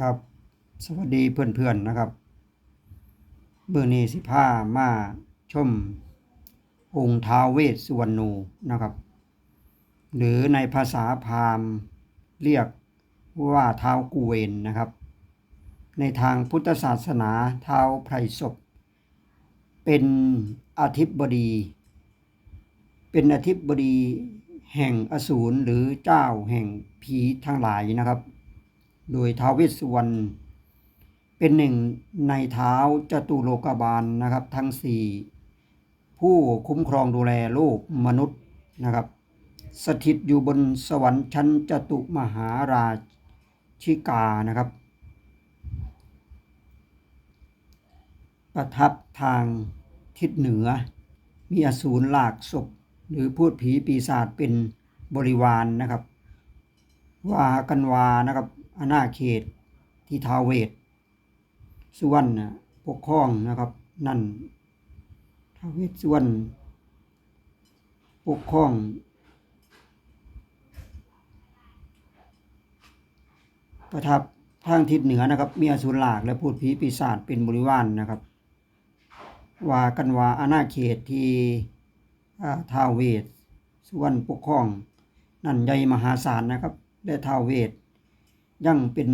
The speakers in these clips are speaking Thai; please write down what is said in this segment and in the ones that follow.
ครับ สวัสดีเพื่อนๆนะครับเบอร์นี้สิผ้ามาชม องค์ท้าวเวสสุวรรณูนะครับ หรือในภาษาพราหมณ์เรียกว่าท้าวกุเวนนะครับ ในทางพุทธศาสนาท้าวไพรศพ เป็นอธิบดี เป็นอธิบดีแห่งอสูรหรือเจ้าแห่งผีทั้งหลายนะครับ โดยท้าวเวสสุวรรณเป็นหนึ่งในเท้าจตุโลกบาลนะครับ ทั้งสี่ผู้คุ้มครองดูแลโลกมนุษย์นะครับ สถิตอยู่บนสวรรค์ชั้นจตุมหาราชิกานะครับ ประทับทางทิศเหนือ มีอสูรลากศพ หรือพูดผีปีศาจเป็นบริวารนนะครับว่ากันวานะครับ อาณาเขตที่ทาวเวศสุวรรณปกครองนะครับ นั่นทาวเวศสุวรรณปกครอง ประทับทางทิศเหนือนะครับ มีอสูรหลากและพูดผีปีศาจเป็นบริวารนนะครับ ว่ากันว่าอาณาเขตที่าทาวเวสสุวรรณปกครอง นั่นใหญ่มหาศาลนะครับ และทาวเวส ยังเป็น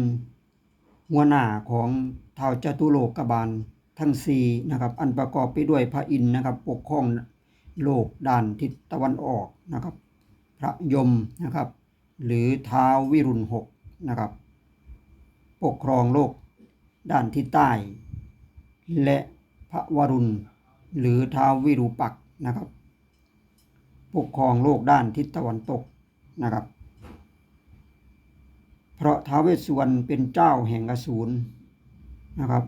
หัวหน้าของท้าวจตุโลกบาลทั้งสี่นะครับอันประกอบไปด้วยพระอินทร์นะครับปกครองโลกด้านทิศตะวันออกนะครับ พระยมนะครับ หรือท้าววิรุณหกนะครับ ปกครองโลกด้านทิศใต้ และพระวรุณ หรือท้าววิรูปักษ์นะครับ ปกครองโลกด้านทิศตะวันตกนะครับ เพราะท้าวเวสสุวรรณเป็นเจ้าแห่งอสูรนะครับ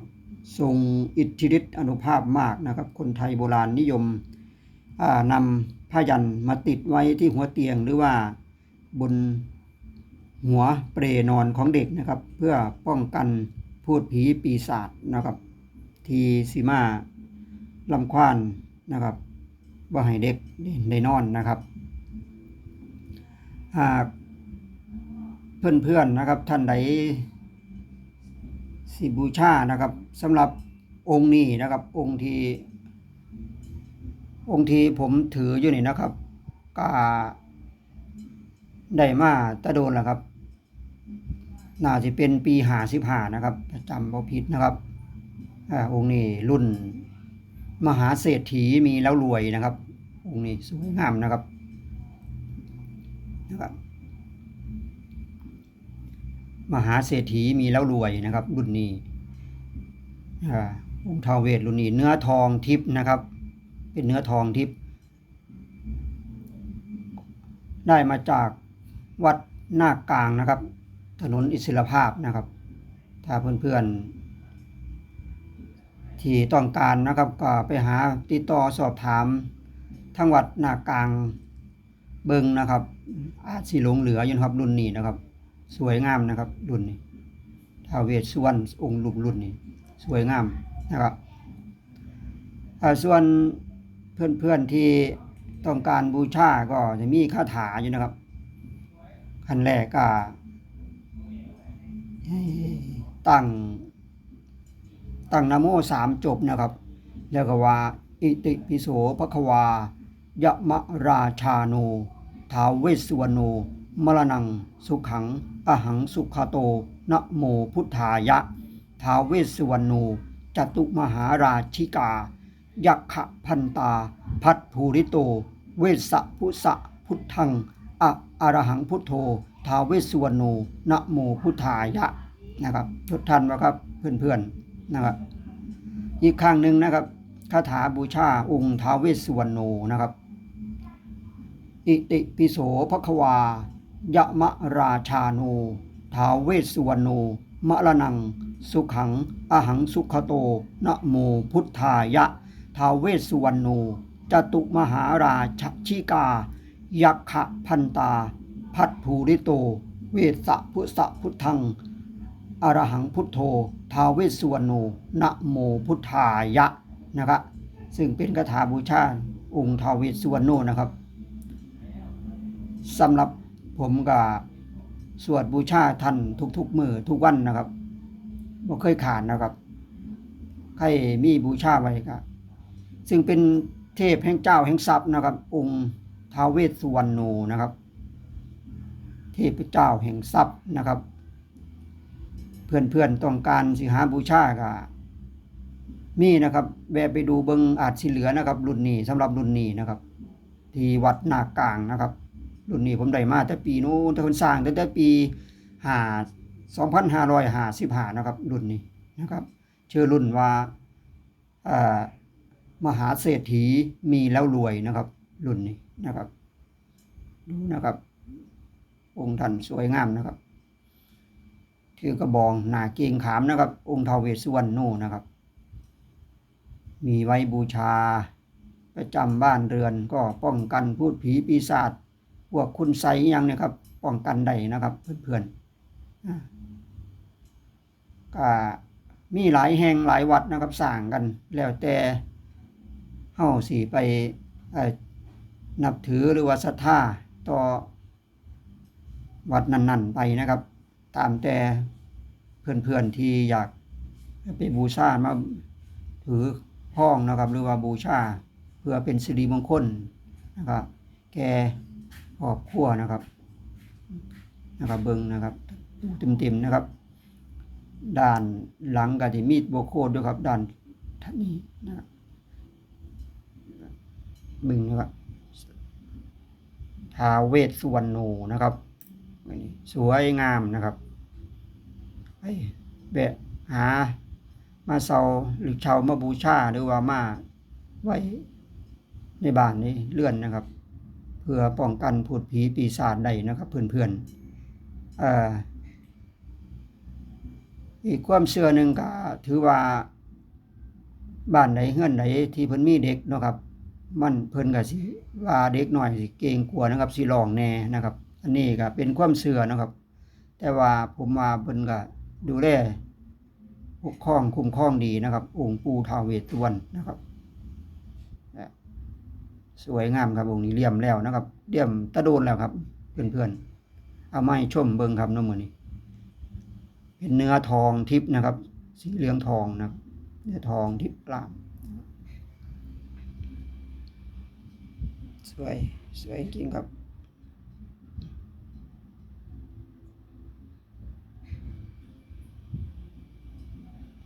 ทรงอิทธิฤทธิอนุภาพมากนะครับ คนไทยโบราณนิยมนำผ้ายันมาติดไว้ที่หัวเตียงหรือว่าบนหัวเปรนอนของเด็กนะครับ เพื่อป้องกันพูดผีปีศาจนะครับ ทีสีมาลำควานนะครับว่าให้เด็กได้นอนนะครับหาก เพื่อนๆนะครับ ท่านใดสิบูชานะครับสำหรับองค์นี้นะครับ องค์ที่องค์ที่ผมถืออยู่นี่นะครับ ก็ได้มาตะโดนแล้วครับ น่าจะเป็นปีหาสิบห้านะครับจำบ่ผิดนะครับอองค์นี้รุ่นมหาเศรษฐีมีแล้วรวยนะครับ องค์นี้สวยงามนะครับนะครับ มหาเศรษฐีมีแล้วรวยนะครับ รุ่นนี้อ่าองค์ทาวเวทรุ่นนี้ เนื้อทองทิพย์นะครับ เป็นเนื้อทองทิพย์ได้มาจากวัดหน้ากลางนะครับ ถนนอิสรภาพนะครับ ถ้าเพื่อนๆ ที่ต้องการนะครับก็ไปหาติดต่อสอบถามทั้งวัดหน้ากลางเบิงนะครับ อาจสิหลงเหลืออยู่นครับรุ่นนี้นะครับ สวยงามนะครับ รุ่นนี้ท้าวเวสสุวรรณองค์รุ่นรุ่นนี้ สวยงามนะครับอ่าส่วนเพื่อนๆที่ต้องการบูชาก็จะมีคาถาอยู่นะครับขั้นแรกก็ตั้งตั้งนโมสามจบนะครับ แล้วก็ว่า อิติปิโสภควายะมะราชาโนท้าวเวสสุวรรณโน มรณัง สุขัง อหังสุขโต นะโมพุทธายะท้าเวสุวรรณโนจตุมหาราชิกา ยักขะพันตา พัทภูริโต เวสสะพุสะพุทธังอะอรหังพุทโธท้าเวสุวรรณโนนะโมพุทธายะนะครับจดทันไหมครับเพื่อนๆนะครับอีกข้างหนึ่งนะครับคาถาบูชาองค์ท้าเวสุวรรณโนนะครับ อิติปิโสภควา ยะมะราชาโนท้าเวสุวรรณโน มะระนัง สุขัง อหังสุขโต นะโมพุทธายะท้าเวสุวรรณโน จตุมหาราชชิกา ยักขะพันตา พัทภูริโต เวสสะพุสะพุทธัง อรหังพุทโธท้าเวสุวรรณโน นะโมพุทธายะ นะครับซึ่งเป็นคาถาบูชาองค์ท้าเวสสุวรรณโนนะครับสำหรับ ผมก็สวดบูชาท่านทุกๆมือทุกวันนะครับบ่เคยขาดนะครับใครมีบูชาไว้ก็ซึ่งเป็นเทพแห่งเจ้าแห่งทรัพย์นะครับ องค์ท้าวเวสสุวรรณโนนะครับ เทพเจ้าแห่งทรัพย์นะครับ เพื่อนๆต้องการสิหาบูชาก็มีนะครับ แวะไปดูเบิงอาจสิเหลือนะครับ รุ่นนี้สำหรับรุ่นนี้นะครับ ที่วัดนากลางนะครับ รุ่นนี้ผมได้มาแต่ปีนู้นแต่คนสร้างตั้งแต่ปีหาสองพันห้าร้อยห้าสิบห้านะครับ รุ่นนี้นะครับชื่อรุ่นว่าอ่อมหาเศรษฐีมีแล้วรวยนะครับ รุ่นนี้นะครับดูนะครับ องค์ท่านสวยงามนะครับถือกระบองหนาเกงขามนะครับ องค์ทาวเวสสุวรรณโนนะครับ มีไว้บูชาประจำบ้านเรือนก็ป้องกันพูดผีปีศาจ พวกคุณไสยังเนี่ยครับป้องกันได้นะครับเพื่อนๆอ่าก็มีหลายแห่งหลายวัดนะครับสร้างกัน แล้วแต่เฮาสิไปนับถือหรือว่าศรัทธาต่อวัดนั้นๆไปนะครับ ตามแต่เพื่อนๆที่อยากไปบูชามาถือห้องนะครับ หรือว่าบูชาเพื่อเป็นสิริมงคลนะครับแก ครอบครัวนะครับ นะครับเบิงนะครับดูเต็มๆนะครับ ด้านหลังก็ที่มีดโบโคดด้วยครับ ด้านท่านี้นะครับเบึงนะครับท้าเวสสุวรรณโนนะครับสวยงามนะครับไปแบะหามาเซาหรือชาวมาบูชาหรือว่ามาไว้ในบ้านนี้เลื่อนนะครับ เพื่อป้องกันพูดผีปีศาจได้นะครับเพื่อนๆอ่ออีกความเชื่อหนึ่งก็ถือว่าบ้านไหนเฮือนไหนที่เพิ่นมีเด็กนะครับ มันเพิ่นก็สิว่าเด็กหน่อยสิเกรงกลัวนะครับสิร้องแน่นะครับ อันนี้ก็เป็นความเชื่อนะครับ แต่ว่าผมว่าเพิ่นก็ดูแลปกครองคุ้มครองดีนะครับ องค์ปู่ทาวเวสสุวรรณนะครับ สวยงามครับองค์นี้เลี่ยมแล้วนะครับเลี่ยมตะโดนแล้วครับ เพื่อนๆเอาไม้ชมเบิงครับน้ำมือนี้ เป็นเนื้อทองทิพย์นะครับ สีเหลืองทองนะครับเนื้อทองทิพย์ลามสวยสวยจริงครับ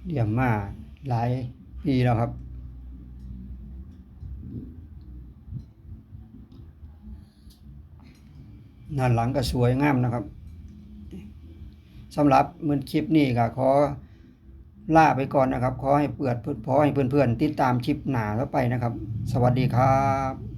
เลี่ยมมาหลายปีแล้วครับ หน้าหลังก็สวยงามนะครับสำหรับมือคลิปนี้ก็ขอล่าไปก่อนนะครับ ขอให้เปิดพอให้เพื่อนๆติดตามคลิปหนาแล้วไปนะครับ สวัสดีครับ